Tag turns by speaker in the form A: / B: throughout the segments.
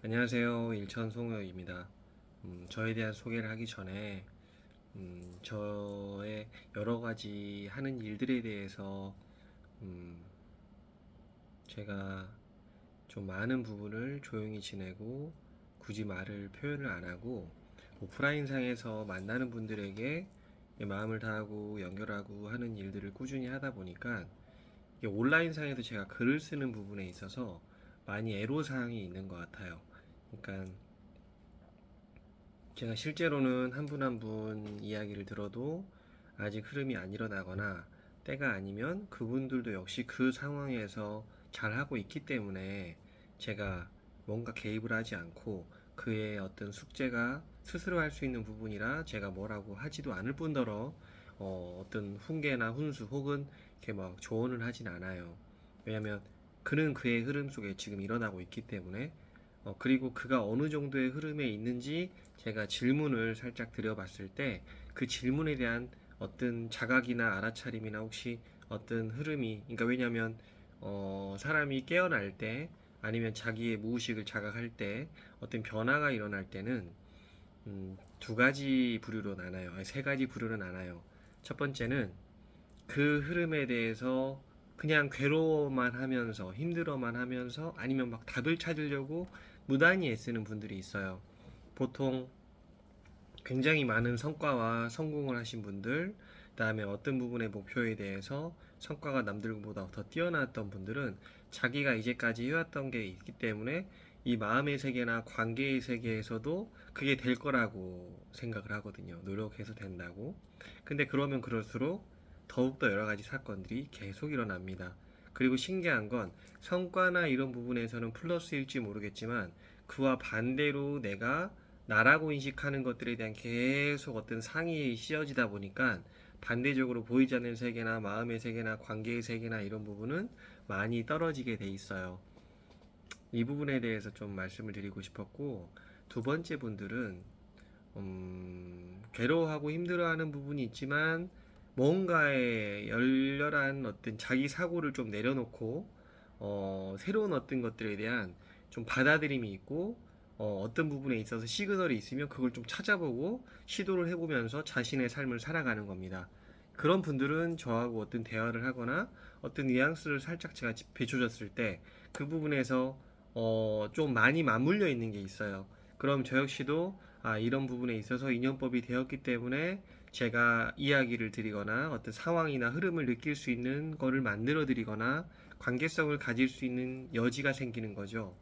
A: 안녕하세요. 일천 송호입니다. 음, 저에 대한 소개를 하기 전에 음, 저의 여러 가지 하는 일들에 대해서 음, 제가 좀 많은 부분을 조용히 지내고 굳이 말을 표현을 안 하고 오프라인상에서 만나는 분들에게 마음을 다하고 연결하고 하는 일들을 꾸준히 하다 보니까 온라인상에도 제가 글을 쓰는 부분에 있어서 많이 애로사항이 있는 것 같아요. 그러니까 제가 실제로는 한 분 한 분 이야기를 들어도 아직 흐름이 안 일어나거나 때가 아니면 그분들도 역시 그 상황에서 잘 하고 있기 때문에 제가 뭔가 개입을 하지 않고 그의 어떤 숙제가 스스로 할 수 있는 부분이라 제가 뭐라고 하지도 않을 뿐더러 어, 어떤 훈계나 훈수 혹은 이렇게 막 조언을 하진 않아요. 왜냐면 그는 그의 흐름 속에 지금 일어나고 있기 때문에 어, 그리고 그가 어느 정도의 흐름에 있는지 제가 질문을 살짝 드려봤을 때 그 질문에 대한 어떤 자각이나 알아차림이나 혹시 어떤 흐름이 그러니까 왜냐면 어, 사람이 깨어날 때 아니면 자기의 무의식을 자각할 때 어떤 변화가 일어날 때는 음, 두 가지 부류로 나눠요. 아니, 세 가지 부류로 나눠요. 첫 번째는 그 흐름에 대해서 그냥 괴로워만 하면서 힘들어만 하면서 아니면 막 답을 찾으려고 무단히 애쓰는 분들이 있어요. 보통 굉장히 많은 성과와 성공을 하신 분들, 그다음에 어떤 부분의 목표에 대해서 성과가 남들보다 더 뛰어났던 분들은 자기가 이제까지 해왔던 게 있기 때문에 이 마음의 세계나 관계의 세계에서도 그게 될 거라고 생각을 하거든요. 노력해서 된다고. 근데 그러면 그럴수록 더욱더 여러 가지 사건들이 계속 일어납니다. 그리고 신기한 건 성과나 이런 부분에서는 플러스일지 모르겠지만 그와 반대로 내가 나라고 인식하는 것들에 대한 계속 어떤 상의에 씌어지다 보니까 반대적으로 보이지 않는 세계나 마음의 세계나 관계의 세계나 이런 부분은 많이 떨어지게 돼 있어요. 이 부분에 대해서 좀 말씀을 드리고 싶었고 두 번째 분들은 음, 괴로워하고 힘들어하는 부분이 있지만 뭔가에 열렬한 어떤 자기 사고를 좀 내려놓고 어, 새로운 어떤 것들에 대한 좀 받아들임이 있고 어, 어떤 부분에 있어서 시그널이 있으면 그걸 좀 찾아보고 시도를 해보면서 자신의 삶을 살아가는 겁니다. 그런 분들은 저하고 어떤 대화를 하거나 어떤 뉘앙스를 살짝 제가 비춰줬을 때 그 부분에서 어, 좀 많이 맞물려 있는 게 있어요. 그럼 저 역시도 아, 이런 부분에 있어서 인연법이 되었기 때문에 제가 이야기를 드리거나 어떤 상황이나 흐름을 느낄 수 있는 거를 만들어 드리거나 관계성을 가질 수 있는 여지가 생기는 거죠.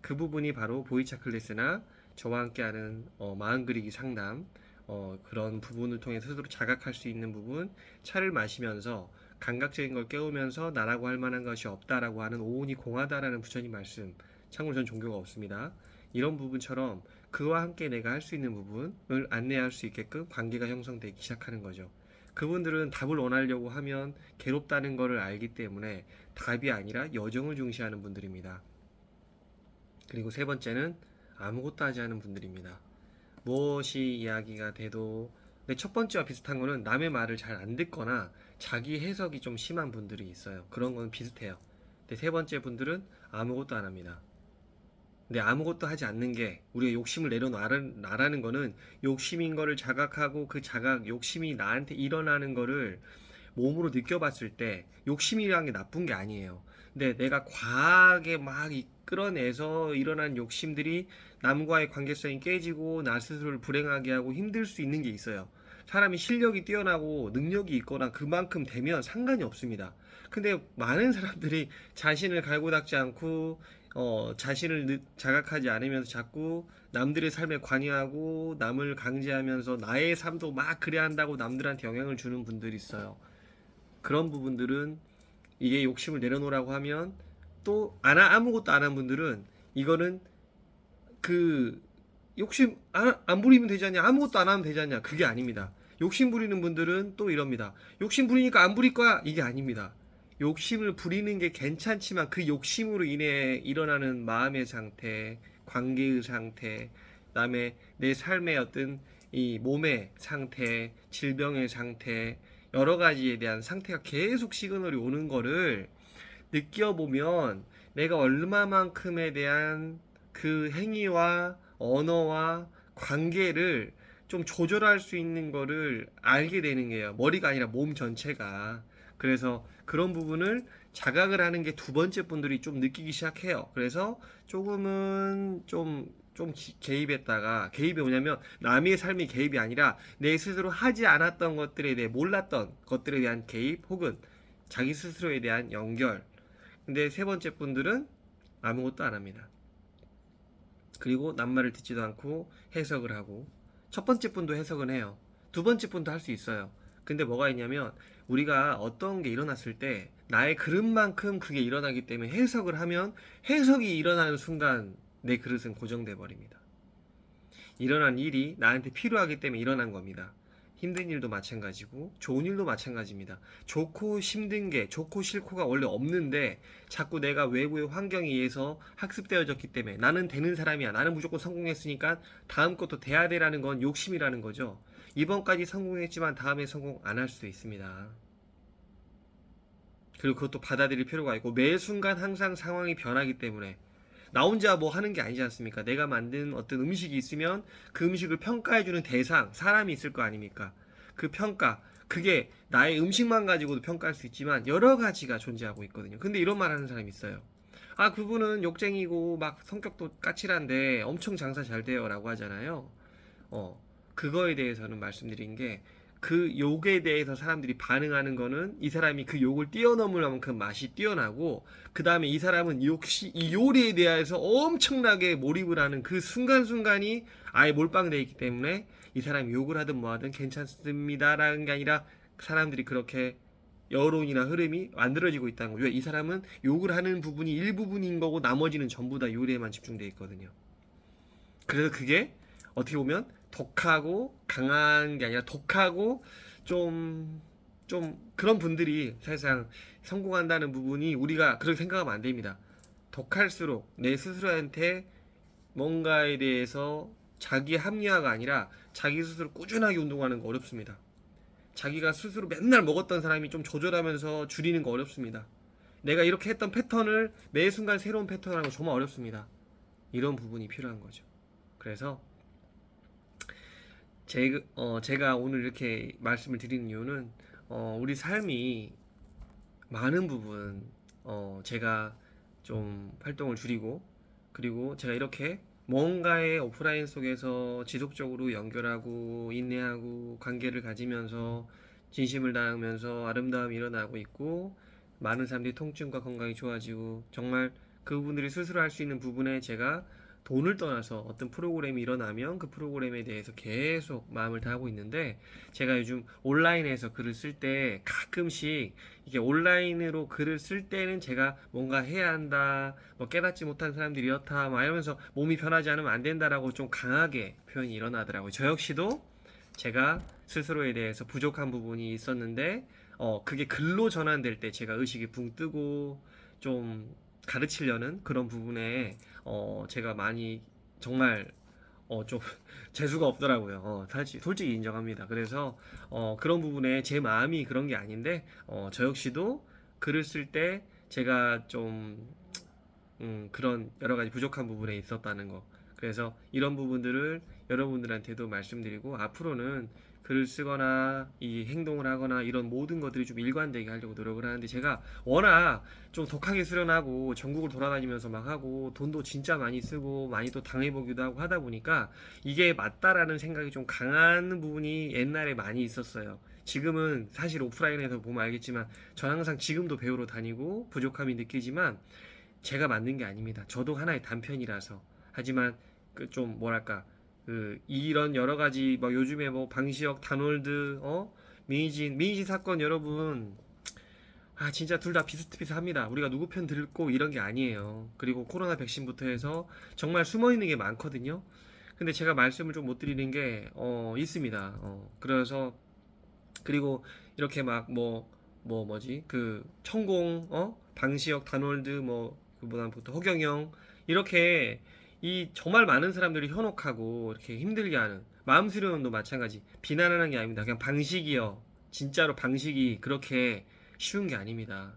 A: 그 부분이 바로 보이차 클래스나 저와 함께하는 어, 마음 그리기 상담 어, 그런 부분을 통해 스스로 자각할 수 있는 부분 차를 마시면서 감각적인 걸 깨우면서 나라고 할 만한 것이 없다라고 하는 오온이 공하다라는 부처님 말씀 참고로 전 종교가 없습니다. 이런 부분처럼 그와 함께 내가 할 수 있는 부분을 안내할 수 있게끔 관계가 형성되기 시작하는 거죠. 그분들은 답을 원하려고 하면 괴롭다는 것을 알기 때문에 답이 아니라 여정을 중시하는 분들입니다. 그리고 세 번째는 아무것도 하지 않은 분들입니다. 무엇이 이야기가 돼도 근데 첫 번째와 비슷한 거는 남의 말을 잘 안 듣거나 자기 해석이 좀 심한 분들이 있어요. 그런 건 비슷해요. 근데 세 번째 분들은 아무것도 안 합니다. 근데 아무것도 하지 않는 게 우리가 욕심을 내려놔라는 거는 욕심인 거를 자각하고 그 자각, 욕심이 나한테 일어나는 거를 몸으로 느껴봤을 때 욕심이라는 게 나쁜 게 아니에요. 근데 내가 과하게 막 이끌어내서 일어난 욕심들이 남과의 관계성이 깨지고 나 스스로를 불행하게 하고 힘들 수 있는 게 있어요. 사람이 실력이 뛰어나고 능력이 있거나 그만큼 되면 상관이 없습니다. 근데 많은 사람들이 자신을 갈고 닦지 않고 어, 자신을 느- 자각하지 않으면서 자꾸 남들의 삶에 관여하고 남을 강제하면서 나의 삶도 막 그래야 한다고 남들한테 영향을 주는 분들이 있어요. 그런 부분들은 이게 욕심을 내려놓으라고 하면 또 안, 하- 아무것도 안 한 분들은 이거는 그 욕심 안, 안 부리면 되지 않냐 아무것도 안 하면 되지 않냐 그게 아닙니다. 욕심 부리는 분들은 또 이럽니다. 욕심 부리니까 안 부릴 거야 이게 아닙니다 욕심을 부리는 게 괜찮지만 그 욕심으로 인해 일어나는 마음의 상태 관계의 상태 그다음에 내 삶의 어떤 이 몸의 상태 질병의 상태 여러 가지에 대한 상태가 계속 시그널이 오는 거를 느껴보면 내가 얼마만큼에 대한 그 행위와 언어와 관계를 좀 조절할 수 있는 거를 알게 되는 게요. 머리가 아니라 몸 전체가. 그래서 그런 부분을 자각을 하는 게 두 번째 분들이 좀 느끼기 시작해요. 그래서 조금은 좀, 좀 기- 개입했다가, 개입이 뭐냐면 남의 삶이 개입이 아니라 내 스스로 하지 않았던 것들에 대해 몰랐던 것들에 대한 개입 혹은 자기 스스로에 대한 연결. 근데 세 번째 분들은 아무것도 안 합니다. 그리고 남말을 듣지도 않고 해석을 하고 첫 번째 분도 해석은 해요. 두 번째 분도 할 수 있어요. 근데 뭐가 있냐면 우리가 어떤 게 일어났을 때 나의 그릇만큼 그게 일어나기 때문에 해석을 하면 해석이 일어나는 순간 내 그릇은 고정돼 버립니다. 일어난 일이 나한테 필요하기 때문에 일어난 겁니다. 힘든 일도 마찬가지고 좋은 일도 마찬가지입니다. 좋고 힘든 게 좋고 싫고가 원래 없는데 자꾸 내가 외부의 환경에 의해서 학습되어졌기 때문에 나는 되는 사람이야. 나는 무조건 성공했으니까 다음 것도 돼야 되라는 건 욕심이라는 거죠. 이번까지 성공했지만 다음에 성공 안 할 수도 있습니다. 그리고 그것도 받아들일 필요가 있고 매 순간 항상 상황이 변하기 때문에 나 혼자 뭐 하는 게 아니지 않습니까? 내가 만든 어떤 음식이 있으면 그 음식을 평가해주는 대상, 사람이 있을 거 아닙니까? 그 평가, 그게 나의 음식만 가지고도 평가할 수 있지만 여러 가지가 존재하고 있거든요. 근데 이런 말 하는 사람이 있어요. 아, 그분은 욕쟁이고 막 성격도 까칠한데 엄청 장사 잘 돼요 라고 하잖아요. 어, 그거에 대해서는 말씀드린 게 그 욕에 대해서 사람들이 반응하는 거는 이 사람이 그 욕을 뛰어넘을 만큼 맛이 뛰어나고 그 다음에 이 사람은 역시 이 요리에 대해서 엄청나게 몰입을 하는 그 순간순간이 아예 몰빵되어 있기 때문에 이 사람이 욕을 하든 뭐하든 괜찮습니다라는 게 아니라 사람들이 그렇게 여론이나 흐름이 만들어지고 있다는 거예요. 왜? 이 사람은 욕을 하는 부분이 일부분인 거고 나머지는 전부 다 요리에만 집중되어 있거든요. 그래서 그게 어떻게 보면 독하고 강한 게 아니라 독하고 좀, 좀 그런 분들이 사실상 성공한다는 부분이 우리가 그렇게 생각하면 안 됩니다. 독할수록 내 스스로한테 뭔가에 대해서 자기 합리화가 아니라 자기 스스로 꾸준하게 운동하는 거 어렵습니다. 자기가 스스로 맨날 먹었던 사람이 좀 조절하면서 줄이는 거 어렵습니다. 내가 이렇게 했던 패턴을 매 순간 새로운 패턴 하는 거 정말 어렵습니다. 이런 부분이 필요한 거죠. 그래서 제, 어, 제가 오늘 이렇게 말씀을 드리는 이유는 어, 우리 삶이 많은 부분 어, 제가 좀 활동을 줄이고 그리고 제가 이렇게 뭔가의 오프라인 속에서 지속적으로 연결하고 인내하고 관계를 가지면서 진심을 다하면서 아름다움이 일어나고 있고 많은 사람들이 통증과 건강이 좋아지고 정말 그분들이 스스로 할 수 있는 부분에 제가 돈을 떠나서 어떤 프로그램이 일어나면 그 프로그램에 대해서 계속 마음을 다하고 있는데 제가 요즘 온라인에서 글을 쓸 때 가끔씩 이게 온라인으로 글을 쓸 때는 제가 뭔가 해야 한다, 뭐 깨닫지 못한 사람들이 이렇다, 막 이러면서 몸이 변하지 않으면 안 된다라고 좀 강하게 표현이 일어나더라고요. 저 역시도 제가 스스로에 대해서 부족한 부분이 있었는데, 어, 그게 글로 전환될 때 제가 의식이 붕 뜨고 좀 가르치려는 그런 부분에 어, 제가 많이 정말 어, 좀 재수가 없더라고요. 어, 사실 솔직히 인정합니다. 그래서 어, 그런 부분에 제 마음이 그런 게 아닌데 어, 저 역시도 글을 쓸 때 제가 좀 음, 그런 여러 가지 부족한 부분에 있었다는 거. 그래서 이런 부분들을 여러분들한테도 말씀드리고 앞으로는 글을 쓰거나 이 행동을 하거나 이런 모든 것들이 좀 일관되게 하려고 노력을 하는데 제가 워낙 좀 독하게 수련하고 전국을 돌아다니면서 막 하고 돈도 진짜 많이 쓰고 많이 또 당해보기도 하고 하다 보니까 이게 맞다라는 생각이 좀 강한 부분이 옛날에 많이 있었어요. 지금은 사실 오프라인에서 보면 알겠지만 전 항상 지금도 배우러 다니고 부족함이 느끼지만 제가 만든 게 아닙니다. 저도 하나의 단편이라서 하지만 그 좀 뭐랄까 그 이런 여러 가지 뭐 요즘에 뭐 방시혁, 다놀드, 어 민희진, 민희진 사건 여러분 아 진짜 둘 다 비슷비슷합니다. 우리가 누구 편 들고 이런 게 아니에요. 그리고 코로나 백신부터 해서 정말 숨어 있는 게 많거든요. 근데 제가 말씀을 좀 못 드리는 게 어, 있습니다. 어, 그래서 그리고 이렇게 막뭐뭐 뭐지 그 천공 어 방시혁, 다놀드 뭐 그보다부터 허경영 이렇게 이 정말 많은 사람들이 현혹하고 이렇게 힘들게 하는 마음 수련도 마찬가지 비난하는 게 아닙니다. 그냥 방식이요. 진짜로 방식이 그렇게 쉬운 게 아닙니다.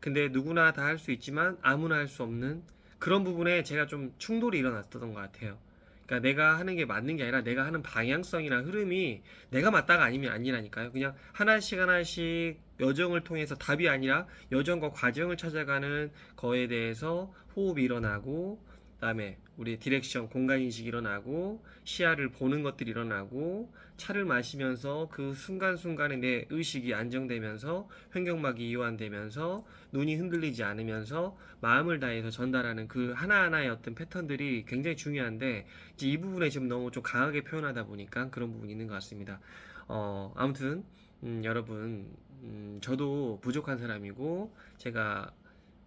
A: 근데 누구나 다 할 수 있지만 아무나 할 수 없는 그런 부분에 제가 좀 충돌이 일어났던 것 같아요. 그러니까 내가 하는 게 맞는 게 아니라 내가 하는 방향성이나 흐름이 내가 맞다가 아니면 아니라니까요. 그냥 하나씩 하나씩 여정을 통해서 답이 아니라 여정과 과정을 찾아가는 거에 대해서 호흡이 일어나고 그다음에 우리 디렉션 공간 인식이 일어나고 시야를 보는 것들이 일어나고 차를 마시면서 그 순간순간에 내 의식이 안정되면서 횡격막이 이완되면서 눈이 흔들리지 않으면서 마음을 다해서 전달하는 그 하나하나의 어떤 패턴들이 굉장히 중요한데 이제 이 부분에 지금 너무 좀 강하게 표현하다 보니까 그런 부분이 있는 것 같습니다. 어, 아무튼 음, 여러분 음, 저도 부족한 사람이고 제가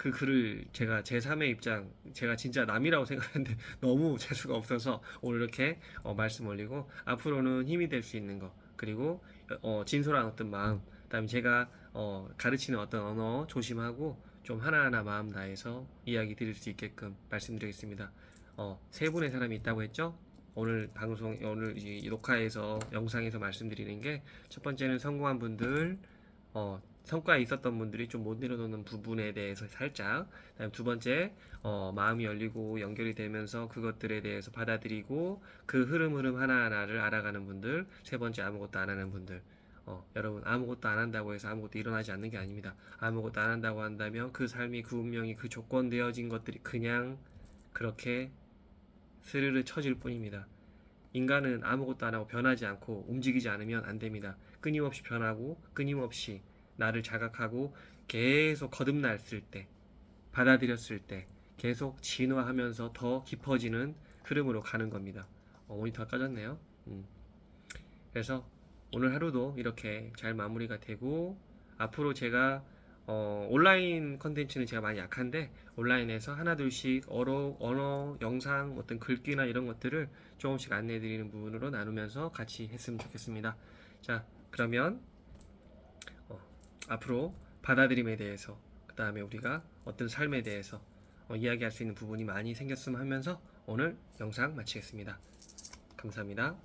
A: 그 글을 제가 제3의 입장 제가 진짜 남이라고 생각하는데 너무 재수가 없어서 오늘 이렇게 어, 말씀 올리고 앞으로는 힘이 될 수 있는 거 그리고 어, 진솔한 어떤 마음 그다음에 제가 어, 가르치는 어떤 언어 조심하고 좀 하나하나 마음 다해서 이야기 드릴 수 있게끔 말씀드리겠습니다. 어, 세 분의 사람이 있다고 했죠? 오늘 방송 오늘 이 녹화에서 영상에서 말씀드리는 게 첫 번째는 성공한 분들 어, 성과에 있었던 분들이 좀 못 내려놓는 부분에 대해서 살짝 두 번째 어, 마음이 열리고 연결이 되면서 그것들에 대해서 받아들이고 그 흐름 흐름 하나하나를 알아가는 분들 세 번째 아무것도 안 하는 분들. 어, 여러분 아무것도 안 한다고 해서 아무것도 일어나지 않는 게 아닙니다. 아무것도 안 한다고 한다면 그 삶이 그 운명이 그 조건 되어진 것들이 그냥 그렇게 스르르 쳐질 뿐입니다. 인간은 아무것도 안 하고 변하지 않고 움직이지 않으면 안 됩니다. 끊임없이 변하고 끊임없이 나를 자각하고 계속 거듭났을 때, 받아들였을 때, 계속 진화하면서 더 깊어지는 흐름으로 가는 겁니다. 어, 모니터 꺼졌네요. 음. 그래서 오늘 하루도 이렇게 잘 마무리가 되고, 앞으로 제가 어, 온라인 컨텐츠는 제가 많이 약한데, 온라인에서 하나 둘씩 언어, 언어, 영상, 어떤 글귀나 이런 것들을 조금씩 안내해 드리는 부분으로 나누면서 같이 했으면 좋겠습니다. 자, 그러면 앞으로 받아들임에 대해서 그 다음에 우리가 어떤 삶에 대해서 어, 이야기할 수 있는 부분이 많이 생겼으면 하면서 오늘 영상 마치겠습니다. 감사합니다.